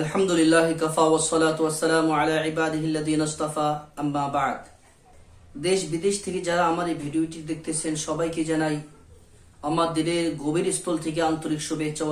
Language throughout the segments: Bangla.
আলহামদুলিল্লাহ কফা ওসলাত ওয়াসালাম আলা আম্মা দেশ বিদেশ থেকে যারা আমার এই ভিডিওটি দেখতেছেন, সবাইকে জানাই আমার গভীর স্থল থেকে আন্তরিক শুভেচ্ছা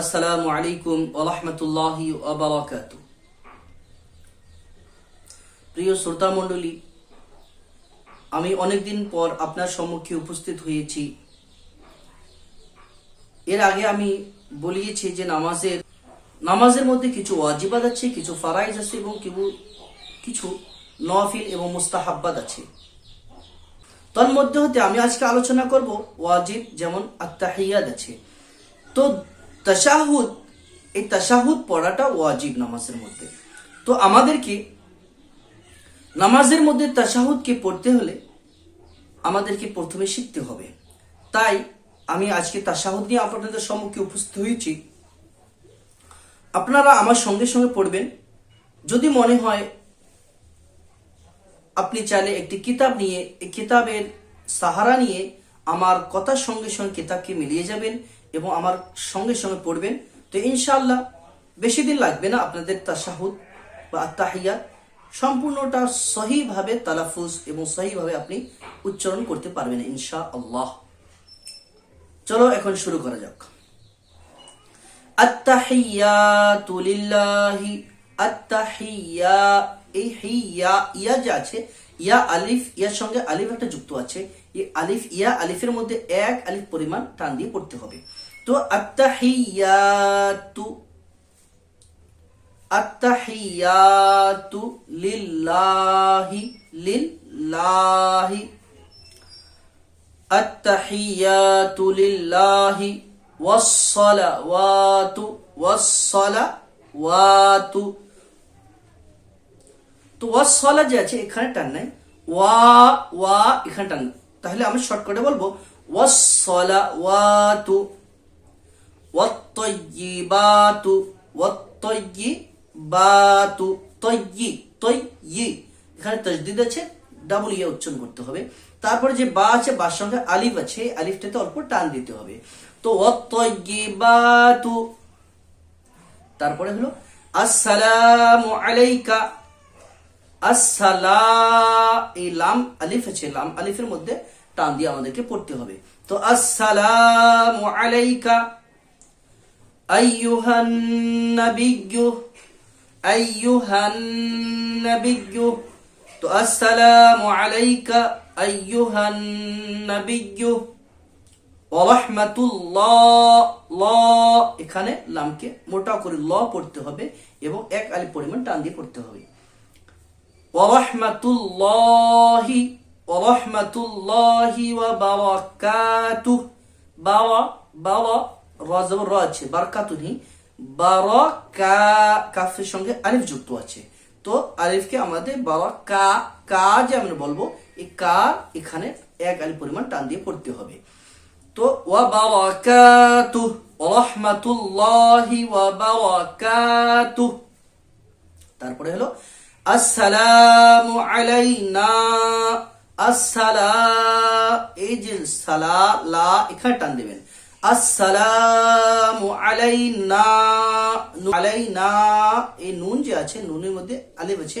আসসালামু আলাইকুম আবরাকাত প্রিয় শ্রোতা মণ্ডলী, আমি অনেকদিন পর আপনার সম্মুখে উপস্থিত হয়েছি। এর আগে আমি বলিয়েছি যে নামাজের নামাজের মধ্যে কিছু ওয়াজিবাদ আছে, কিছু ফারাইজ আছে এবং কিছু নফিল এবং মুস্তাহাব্বাদ আছে। তার মধ্যে হতে আমি আজকে আলোচনা করব ওয়াজিব যেমন আত্মাহিয়াদ আছে। তো তাশাহুদ, এই তাশাহুদ পড়াটা ওয়াজিব নামাজের মধ্যে। তো আমাদেরকে নামাজের মধ্যে তাশাহুদকে পড়তে হলে আমাদেরকে প্রথমে শিখতে হবে। তাই আমি আজকে তাশাহুদ নিয়ে আপনাদের সম্মুখে উপস্থিত হয়েছি। আপনারা আমার সঙ্গে সঙ্গে পড়বেন। যদি মনে হয় আপনি চাইলে একটি কিতাব নিয়ে, এই কিতাবের সাহারা নিয়ে আমার কথার সঙ্গে সঙ্গে কিতাবকে মিলিয়ে যাবেন এবং আমার সঙ্গে সঙ্গে পড়বেন। তো ইনশাল্লাহ বেশি দিন লাগবে না আপনাদের তাশাহুদ বা আত্মাহিয়া সম্পূর্ণটা সহিভাবে তালাফুজ এবং সহিভাবে আপনি উচ্চারণ করতে পারবেন ইনশা আল্লাহ চলো এখন শুরু করা যাক। আত্তাহিয়াতু লিল্লাহি, আত্তাহিয়া সঙ্গে আলিফ একটা যুক্ত আছে আলিফ, ইয়া, আলিফের মধ্যে এক আলিফ পরিমাণ টান দিয়ে পড়তে হবে। তো লিল্লাহি লিল্লাহি, আত্তাহিয়াতু লিল্লাহি والصلوات والصلوات তো ওয়াসলা যে আছে এখানে টান নাই ওয়া ওয়া এখানে টান তাহলে আমি শর্টকাটে বলবো ওয়াসলা ওয়াতু ওয়াত্তয়িবাতু ওয়াত্তয়িবাতু তয়্যি তয়্যি এখানে তাজদিদ আছে ডাবল ইয়ে উচ্চারণ করতে হবে তারপরে যে বা আছে, বার সঙ্গে আলিফ আছে আলিফটাতে অল্প টান দিতে হবে। তো তারপরে হলো, আসসালামু আলাইকা। আসসালা আলিফ আছে, লাম আলিফের মধ্যে টান দিয়ে আমাদেরকে পড়তে হবে। তো আসসালামু আলাইকা। তো আসসালামু আলাইকা। আইয়ুহান নাবিয়্যু ওরহমাতুল্লাহ ল, এখানে লামকে মোটা করে ল পড়তে হবে এবং এক আলি পরিমাণ টান দিয়ে পড়তে হবে। ওরহমাতুল্লাহি ওরহমাতুল্লাহি ওয়া বারাকাতু, বারা বারা রাজব র আছে বারকাতুহি বারাকা, কাফের সঙ্গে আলিফ যুক্ত আছে। তো আলিফকে আমাদের বারাকা, কা যে আমরা বলব এই কা এখানে এক আলিফ পরিমাণ টান দিয়ে পড়তে হবে। তো তারপরে হলো, আসসালামু এই যে সালা, লা, এখানে টান দেবেন। আসসালামু আলাইনা আলাইনা, এই নুন যে আছে, নুনের মধ্যে আলিফ আছে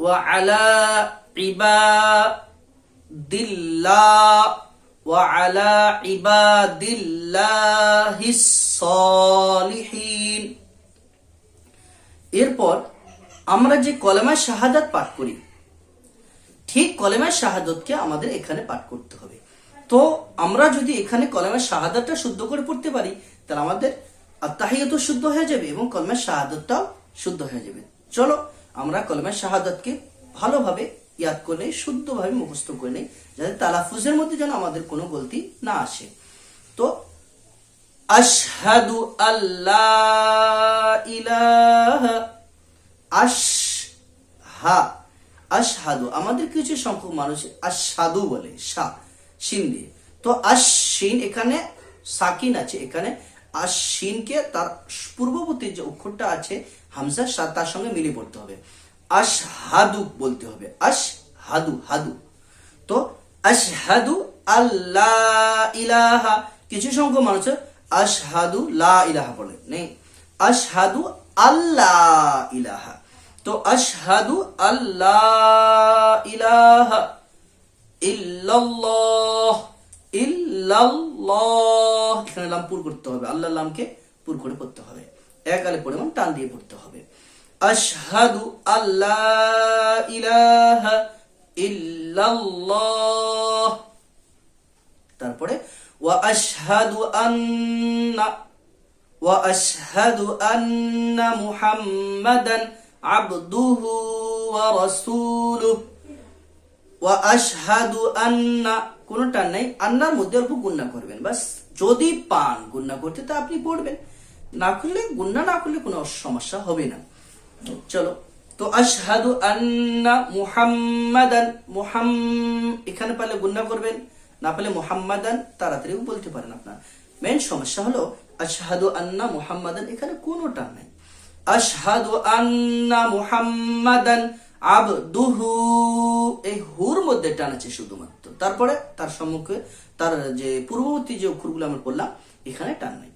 وعلى عباد الله وعلى عباد الله الصالحين এরপর আমরা যে কলেমা শাহাদাত পাঠ করি ঠিক কলেমা শাহাদতকে আমাদের এখানে পাঠ করতে হবে তো আমরা যদি এখানে কলেমা শাহাদাতটা শুদ্ধ করে পড়তে পারি তাহলে আমাদের আত্মাহিয়ত শুদ্ধ হয়ে যাবে এবং কলেমা শাহাদতটাও শুদ্ধ হয়ে যাবে চলো আমরা কলেমা শাহাদাতকে ভালোভাবে ইয়াদ করে শুদ্ধভাবে মুখস্থ করে নেই যাতে তালাফুজের মধ্যে যেন আমাদের কোনো গলতি না আসে। তো, আশহাদু আল্লাহ ইলাহা আশ আশহাদু। আমাদের কিছু সংখ্যক মানুষ আশহাদু বলে, সা, শিন দিয়ে। তো আশিন এখানে সাকিন আছে। এখানে আশিনকে তার পূর্ববর্তী যে অক্ষরটা আছে হামজা তার সঙ্গে মিলে পড়তে হবে। আশহাদু বলতে হবে। আশহাদু, হাদু। তো আশহাদু আল্লাহ ইলাহা। কিছু সংখ্যক মানুষ আশহাদু লা ইলাহা বলে। নেই। আশহাদু আল্লাহ ইলাহা। তো আশহাদু আল্লাহ ইলাহা ইল্লাল্লাহ। ইল্লাল্লাহ। এখানে লাম পুর করতে হবে। আল্লাহ লামকে পুর করে পড়তে হবে। এক আলে পরিমাণ টান দিয়ে পড়তে হবে। আশহাদু আল্লাহ ইল্লাল্লাহ। তারপরে, ওয়া আশহাদু আন্না, ওয়া আশহাদু আন্না মুহাম্মাদান আবদুহু ওয়া রাসূলুহু। ওয়া আশহাদু আন্না, কোনো টান নাই, আন্নার মধ্যে অল্প গুন্না করবেন। বাস, যদি পান গুন্না করতে তা আপনি পড়বেন। না করলে গুন্না না করলে কোনো সমস্যা হবে না। চলো। তো আশহাদু আন্না মুহাম্মাদান, মুহাম, এখানে পারলে গুন্না করবেন, না পারলে মুহাম্মাদান, তাড়াতাড়িও বলতে পারেন আপনার। মেন সমস্যা হলো, আশহাদু আন্না মুহাম্মাদান এখানে কোনো টান নাই। আশহাদু আন্না মুহাম্মাদান আবদুহু, এই হুর মধ্যে টান আছে শুধুমাত্র। তারপরে তার সম্মুখে, তার যে পূর্ববর্তী যে অক্ষরগুলো আমরা পড়লাম, এখানে টান নাই।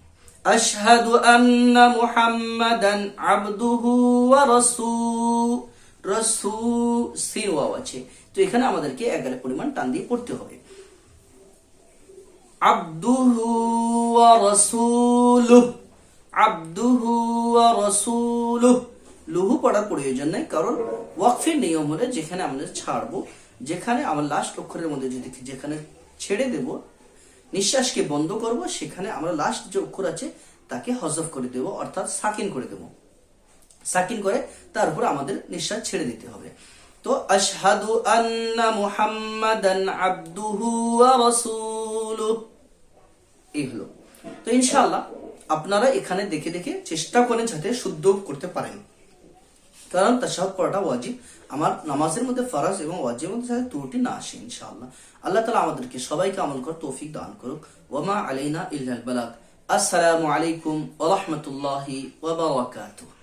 আন্না মুহাম্মাদান আবদুহু ওয়া রাসূ রাসূ সিন ওয়াও আছে তো এখানে আমাদেরকে এগারো পরিমাণ টান দিয়ে পড়তে হবে। আবদুহু ওয়া রাসূলুহু আবদুহু ওয়া রাসূলুহু লুহু পড়ার প্রয়োজন নাই, কারণ ওয়াকফের নিয়ম হলে যেখানে আমরা ছাড়বো, যেখানে আমার লাস্ট অক্ষরের মধ্যে যদি যেখানে ছেড়ে দেব নিঃশ্বাসকে বন্ধ করব, সেখানে আমরা লাস্ট যে অক্ষর আছে, তাকে হজফ করে দেব, অর্থাৎ সাকিন করে দেব। সাকিন করে তার উপর আমাদের নিঃশ্বাস ছেড়ে দিতে হবে। তো আশহাদু আন্না মুহাম্মাদান আবদুহু ওয়া রাসূলুহু। এই হলো। তো ইনশাআল্লাহ, আপনারা এখানে দেখে দেখে চেষ্টা করেন যাতে শুদ্ধ করতে পারেন। কারণ তাশাহুদ পড়াটা ওয়াজিব। আমার নামাজের মধ্যে ফরাজ এবং ওয়াজিবের মধ্যে যাতে ত্রুটি না আসে, ইনশাআল্লাহ। আল্লাহ তালা আমাদেরকে সবাইকে আমল কর তৌফিক দান করুক। ওমা আলাইনা ইল্লাল বালাক আসসালামু আলাইকুম ওয়া রাহমাতুল্লাহি ওয়া বারাকাতুহু।